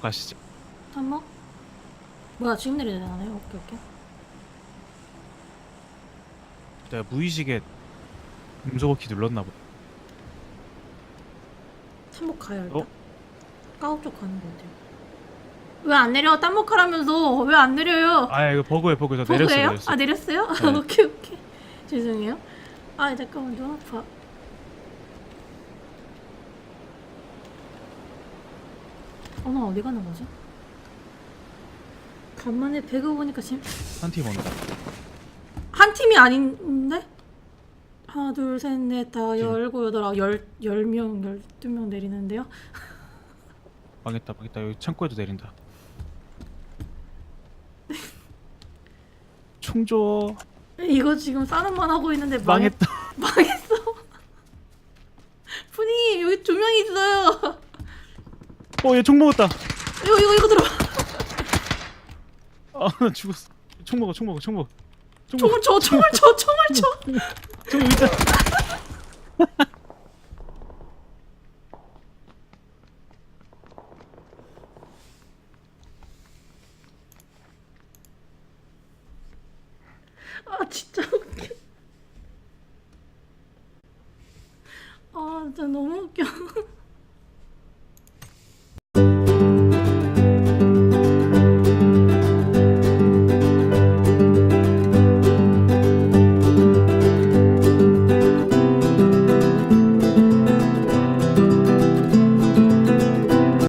가시죠. 탐목? 뭐야 지금 내려야 되나요? 오케이 오케이 내가 무의식에 음소거키 눌렀나 보다. 탐목 가요 일단 어? 까옥 쪽 가는 거 같아요 왜 안 내려? 땀목하라면서 왜 안 내려요? 아 이거 버그에 버그 저 버그예요? 내렸어. 아 내렸어요? 네. 오케이 오케이 죄송해요 아 잠깐만 좀 아파 어 나 어디 가는 거지? 간만에 배그 보니까 지금 한 팀 온다. 한 팀이 아닌데? 하나 둘 셋 넷다 열고 여덟 아홉 열 열 명 열두 명 내리는데요? 망했다 망했다 여기 창고에도 내린다. 총 줘 이거 지금 싸움만 하고 있는데 망했, 망했다. 망했어. 푸님 여기 두 명 있어요. 어 얘 총 먹었다. 이거 이거 이거 들어. 아 나 죽었어. 총 먹어 총 먹어 총 먹어. 총. 총을 쳐 총을 쳐 총을 쳐. 총 있다. 아 진짜 웃겨. 아 진짜 너무 웃겨.